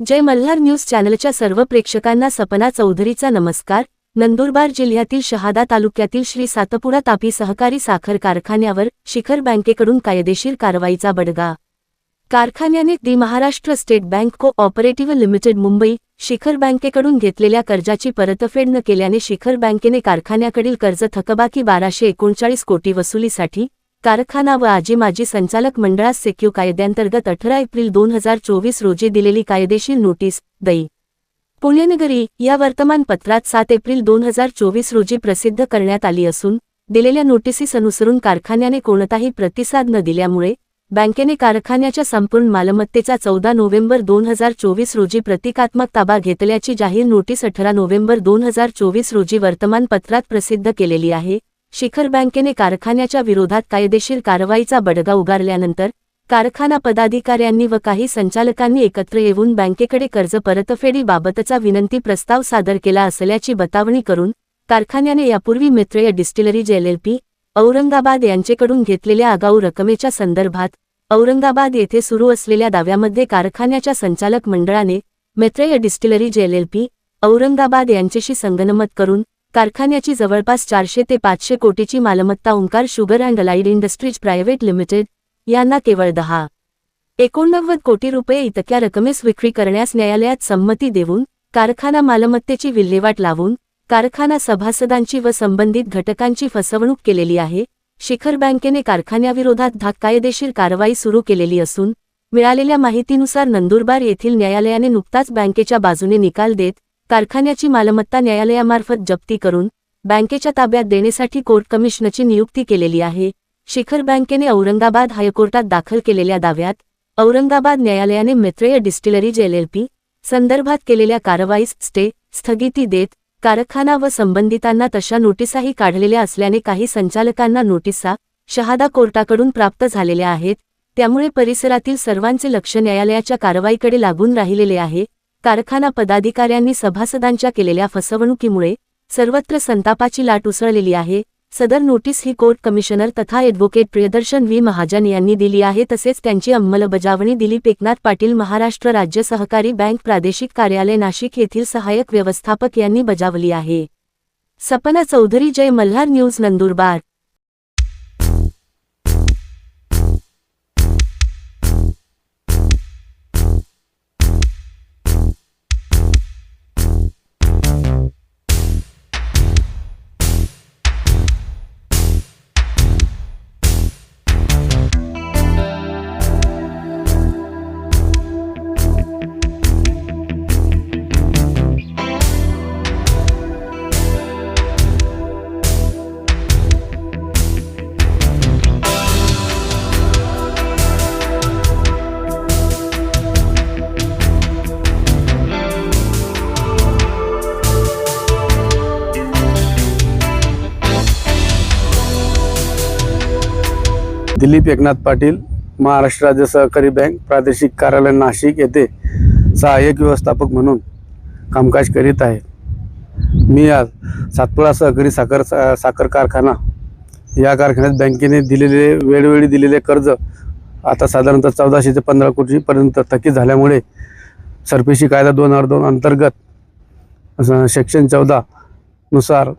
जय Malhar news चॅनलच्या सर्व प्रेक्षकांना सपना चौधरीचा नमस्कार. नंदुरबार जिल्ह्यातील शहादा तालुक्यातील श्री सातपुडा तापी सहकारी साखर कारखान्यावर शिखर बँकेकडून कायदेशीर कारवाईचा बडगा. कारखान्याने the Maharashtra state bank cooperative limited Mumbai शिखर बँकेकडून घेतलेल्या कर्जाची परतफेड न केल्याने शिखर बँकेने कारखान्याकडील कर्ज थकबाकी बाराशे एकोणचाळीस कोटी वसुलीसाठी कारखाना व आजी माजी संचालक मंडळास सेक्यू कायद्यांतर्गत अठरा एप्रिल दोन हजार चोवीस रोजी दिलेली कायदेशीर नोटीस दई. पुण्यनगरी या वर्तमानपत्रात सात एप्रिल दोन हजार चोवीस रोजी प्रसिद्ध करण्यात आली असून दिलेल्या नोटिसीस अनुसरून कारखान्याने कोणताही प्रतिसाद न दिल्यामुळे बँकेने कारखान्याच्या संपूर्ण मालमत्तेचा चौदा नोव्हेंबर दोन हजार चोवीस रोजी प्रतिकात्मक ताबा घेतल्याची जाहीर नोटीस अठरा नोव्हेंबर दोन हजार चोवीस रोजी वर्तमानपत्रात प्रसिद्ध केलेली आहे. शिखर बँकेने कारखान्याच्या विरोधात कायदेशीर कारवाईचा बडगा उगारल्यानंतर कारखाना पदाधिकाऱ्यांनी व काही संचालकांनी एकत्र येऊन बँकेकडे कर्ज परतफेडीबाबतचा विनंती प्रस्ताव सादर केला असल्याची बतावणी करून कारखान्याने यापूर्वी मित्रेय डिस्टिलरी जेएलएलपी औरंगाबाद यांचेकडून घेतलेल्या आगाऊ रकमेच्या संदर्भात औरंगाबाद येथे सुरू असलेल्या दाव्यामध्ये कारखान्याच्या संचालक मंडळाने मेत्रेय डिस्टिलरी जेएलएलपी औरंगाबाद यांच्याशी संगनमत करून कारखान्याची जवळपास चारशे ते पाचशे कोटीची मालमत्ता Omkar sugar and allied industries private limited यांना केवळ दहा एकोणनव्वद कोटी रुपये इतक्या रकमेस विक्री करण्यास न्यायालयात संमती देऊन कारखाना मालमत्तेची विल्हेवाट लावून कारखाना सभासदांची व संबंधित घटकांची फसवणूक केलेली आहे शिखर बँकेने कारखान्याविरोधात धाकायदेशीर कारवाई सुरू केलेली असून मिळालेल्या माहितीनुसार नंदुरबार येथील न्यायालयाने नुकताच बँकेच्या बाजूने निकाल देत कारखान्याची मालमत्ता न्यायालयामार्फत जप्ती करून बँकेच्या ताब्यात देण्यासाठी कोर्ट कमिशनची नियुक्ती केलेली आहे. शिखर बँकेने औरंगाबाद हायकोर्टात दाखल केलेल्या दाव्यात औरंगाबाद न्यायालयाने मित्रेय डिस्टिलरीज एलएलपी संदर्भात केलेल्या कारवाईस स्टे स्थगिती देत कारखाना व संबंधितांना तशा नोटिसाही काढलेल्या असल्याने काही संचालकांना नोटिसा शहादा कोर्टाकडून प्राप्त झालेल्या आहेत त्यामुळे परिसरातील सर्वांचे लक्ष न्यायालयाच्या कारवाईकडे लागून राहिलेले आहे. कारखाना पदाधिकाऱ्यांनी सभासदांच्या केलेल्या फसवणुकीमुळे सर्वत्र संतापाची लाट उसळलेली आहे. सदर नोटीस ही कोर्ट कमिशनर तथा ॲडव्होकेट प्रियदर्शन व्ही. महाजन यांनी दिली आहे. तसेच त्यांची अंमलबजावणी दिलीप एकनाथ पाटील महाराष्ट्र राज्य सहकारी बँक प्रादेशिक कार्यालय नाशिक येथील सहाय्यक व्यवस्थापक यांनी बजावली आहे. सपना चौधरी जय मल्हार न्यूज नंदुरबार. दिलीप एकनाथ पाटील महाराष्ट्र राज्य सहकारी बँक प्रादेशिक कार्यालय नाशिक येथे सहाय्यक व्यवस्थापक म्हणून कामकाज करीत आहे. मी आज सातपुडा सहकारी साखर सा- साखर कारखाना या कारखान्यात बँकेने दिलेले वेळोवेळी दिलेले कर्ज आता साधारणतः चौदाशे ते पंधरा कोटीपर्यंत थकीत झाल्यामुळे सरपेशी कायदा दोन हजार दोन अंतर्गत सेक्शन चौदा नुसार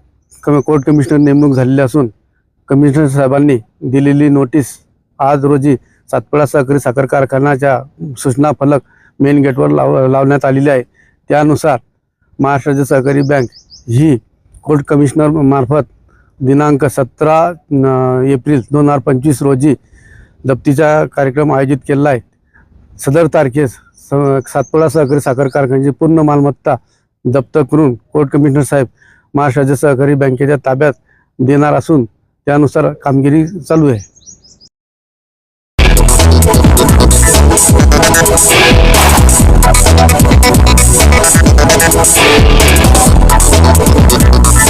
कमी कोर्ट कमिशनर नेमणूक झालेली असून कमिशनर साहेबांनी दिलेली नोटीस आज रोजी सातपुडा सहकारी साखर कारखान्याच्या सूचना फलक मेन गेटवर लाव लावण्यात आलेली आहे. त्यानुसार महाराष्ट्र राज्य सहकारी बँक ही कोर्ट कमिशनर मार्फत दिनांक सतरा एप्रिल दोन हजार पंचवीस रोजी जप्तीचा कार्यक्रम आयोजित केलेला आहे. सदर तारखेस स सातपुडा सहकारी साखर कारखान्याची पूर्ण मालमत्ता जप्त करून कोर्ट कमिशनर साहेब महाराष्ट्र राज्य सहकारी बँकेच्या ताब्यात देणार असून त्यानुसार कामगिरी चालू आहे.